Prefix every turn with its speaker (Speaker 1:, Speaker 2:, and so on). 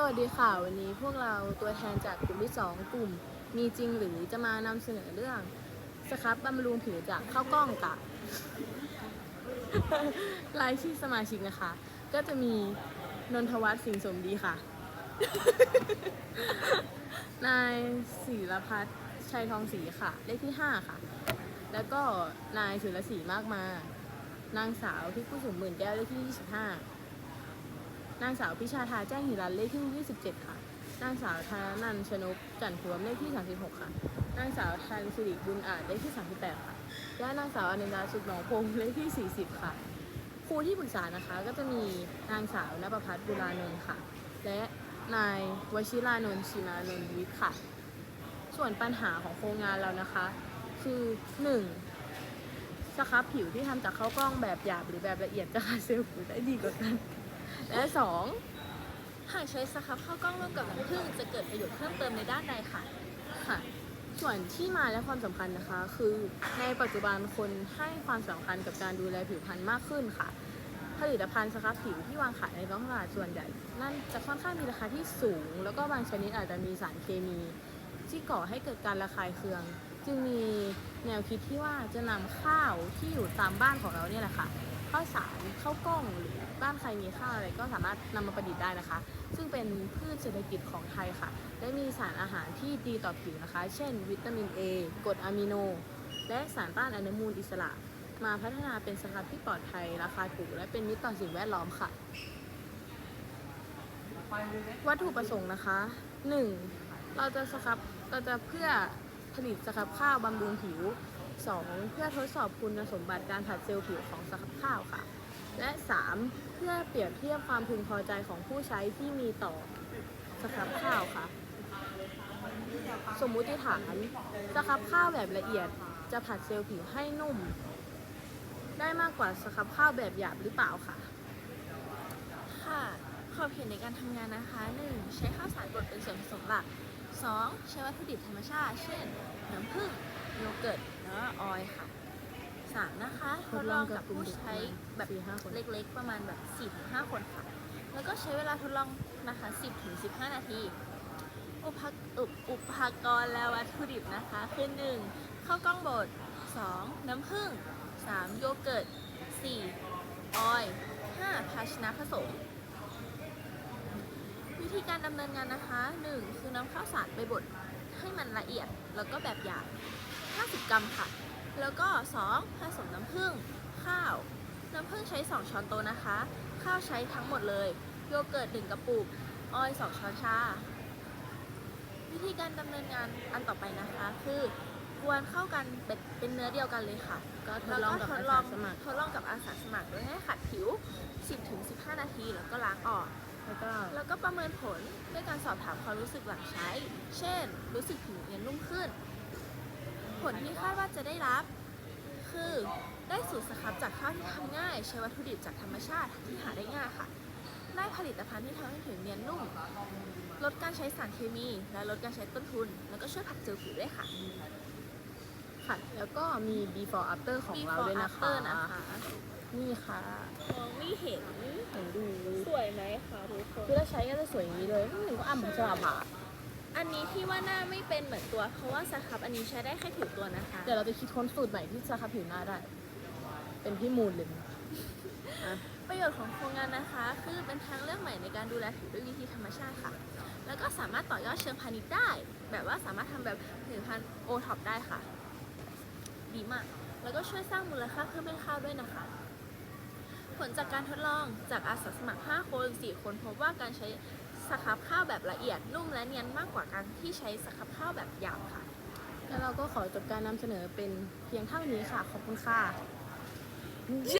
Speaker 1: สวัสดีค่ะวันนี้พวกเราตัวแทนจากกลุ่มที่ 2 กลุ่ม มีจริงหรือจะมานำเสนอเรื่องสครับบำรุงผิวจากข้าวกล้องกับรายชื่อสมาชิกนะคะ ก็จะมีนนทวัฒน์สิงสมดีค่ะ นายศิรพัฒน์ชัยทองศรีค่ะ เลขที่ 5 ค่ะ แล้วก็นายสุรศรีมากมา นางสาวพิกุสมหมื่นแก้วเลขที่ 25 นางสาวพิชาทาแจ้งหิรันเลขที่ 27 ค่ะ นางสาวธนนันชนกจันทวมเลขที่ 36 ค่ะ นางสาวทันสิริบุญอาจเลขที่ 38 ค่ะ และนางสาวอนันดาสุขหนองพงเลขที่ 40 ค่ะ ครูที่ปรึกษานะคะก็จะมีนางสาวนภพัฒน์บุรานนท์ค่ะ และนายวชิรานนท์ชิมานนท์วิทย์ค่ะ ส่วนปัญหาของโครงงานเรานะคะ คือ 1. สครับผิวที่ทำจากข้าวกล้องแบบหยาบหรือแบบละเอียดจะขาเซลล์ผิวได้ดีกว่ากัน และสอง
Speaker 2: หากใช้สครับข้าวกล้องร่วมกับน้ำผึ้งจะเกิดประโยชน์เพิ่มเติมในด้านใดค่ะ
Speaker 1: ค่ะ ส่วนที่มาและความสำคัญนะคะ คือในปัจจุบันคนให้ความสำคัญกับการดูแลผิวพรรณมากขึ้นค่ะ ผลิตภัณฑ์สครับผิวที่วางขายในท้องตลาดส่วนใหญ่ นั่นจะค่อนข้างมีราคาที่สูง แล้วก็บางชนิดอาจจะมีสารเคมี ที่ก่อให้เกิดการระคายเคือง จึงมีแนวคิดที่ว่าจะนำข้าวที่อยู่ตามบ้านของเราเนี่ยแหละค่ะ ข้าวสารข้าวกล้องหรือบ้านใครมีข้าวอะไรก็สามารถนำมาประดิษฐ์ได้นะคะ ซึ่งเป็นพืชเศรษฐกิจของไทยค่ะ และมีสารอาหารที่ดีต่อผิวนะคะ เช่น วิตามิน A กรดอะมิโน และสารต้านอนุมูลอิสระ มาพัฒนาเป็นสครับที่ปลอดภัยราคาถูกและเป็นมิตรต่อสิ่งแวดล้อมค่ะ วัตถุประสงค์นะคะ 1. เราจะสครับเราจะเพื่อผลิตสครับข้าวบำรุงผิว 2. เพื่อทดสอบคุณสมบัติการผัดเซลล์ผิวของสครับข้าวค่ะ และ 3. เพื่อเปรียบเทียบความพึงพอใจของผู้ใช้ที่มีต่อสครับข้าวค่ะ สมมุติฐานสครับข้าวแบบละเอียดจะผัดเซลล์ผิวให้นุ่ม ได้มากกว่าสครับข้าวแบบหยาบหรือเปล่าค่ะ
Speaker 2: ค่ะขอบเขตในการทำงานนะคะ 1. ใช้ข้าวสารบดเป็นส่วนผสมหลัก 2. ใช้วัตถุดิบธรรมชาติ เช่น น้ำผึ้ง โยเกิร์ตแล้วก็ออยล์ค่ะ 3. นะคะทดลองกับผู้ใช้แบบ
Speaker 1: สี่ห้าคน
Speaker 2: เล็กๆ ประมาณแบบ4-5คนค่ะ แล้วก็ใช้เวลาทดลองนะคะ10-15นาทีอุปกอุปอุปกรณ์และวัตถุดิบนะคะคือ 1. ข้าวกล้องบด 2. น้ำผึ้ง 3. โยเกิร์ต 4. ออยล์ 5. ภาชนะผสมวิธีการดำเนินงานนะคะ 1. คือนำข้าวสารไปบด ให้มันละเอียดแล้วก็แบบหยาบ50 กรัมค่ะ แล้วก็ 2. ผสมน้ำผึ้งข้าว น้ำผึ้งใช้ 2 ช้อนโต๊ะนะคะ ข้าวใช้ทั้งหมดเลย โยเกิร์ต1กระปุกออยล์2ช้อนชา วิธีการดำเนินงานอันต่อไปนะคะ คือกวนเข้ากันเป็นเป็นเนื้อเดียวกันเลยค่ะ
Speaker 1: ก็ทดลองกับ
Speaker 2: แว
Speaker 1: อา
Speaker 2: ทดล
Speaker 1: สา
Speaker 2: อง
Speaker 1: สมัคร
Speaker 2: ทดลองกับอาสาสมัครโดยให้ขัดผิว 10-15 นาทีแล้วก็ล้างออก
Speaker 1: แล้วก็
Speaker 2: แล้วก็ประเมินผลด้วยการสอบถามความรู้สึกหลังใช้ เช่น รู้สึกผิวเนียนนุ่มขึ้น ผลที่คาดว่าจะได้รับ คือได้สูตรสครับจากข้าวที่ทำง่าย ใช้วัตถุดิบจากธรรมชาติที่หาได้ง่ายค่ะ ได้ผลิตภัณฑ์ที่ทำให้ผิวเนียนนุ่ม ลดการใช้สารเคมี และลดการใช้ต้นทุน แล้วก็ช่วยผัดเซลล์ผิวด้วยค่ะ
Speaker 1: ค่ะ แล้วก็มี before after ของเรา
Speaker 2: Before
Speaker 1: ด้วยนะคะ
Speaker 2: After นะคะ
Speaker 1: นี่ค่ะ
Speaker 2: มองไม่เห็น
Speaker 1: เห็นดู
Speaker 2: สวยไหมคะทุกคน
Speaker 1: คือถ้าใช้ก็จะสวยอย่างนี้เลยไม่ถึงก็อ่ำพัชราภา
Speaker 2: อันนี้ที่ว่าหน้าไม่เป็นเหมือนตัว เพราะว่าสครับอันนี้ใช้ได้แค่ผิวตัวนะคะ
Speaker 1: เดี๋ยวเราจะคิดค้นสูตรใหม่ที่จะคับผิวหน้าได้ เป็นพี่มูลเลยอะ
Speaker 2: ประโยชน์ของโครงงานนะคะ คือเป็นทางเลือกใหม่ในการดูแลผิวด้วยวิธีธรรมชาติค่ะ แล้วก็สามารถต่อยอดเชิงพาณิชย์ได้ แบบว่าสามารถทำแบบผลิตภัณฑ์โอท็อปได้ค่ะ ดีมาก แล้วก็ช่วยสร้างมูลค่าเพิ่มให้ข้าวด้วยนะคะ ผลจากการทดลองจากอาสาสมัคร 5 คน 4 คนพบว่าการใช้สครับข้าวแบบละเอียดนุ่มและเนียนมากกว่าการที่ใช้สครับข้าวแบบหยาบค่ะ
Speaker 1: แล้วเราก็ขอจบการนำเสนอเป็นเพียงเท่านี้ค่ะ ขอบคุณค่ะ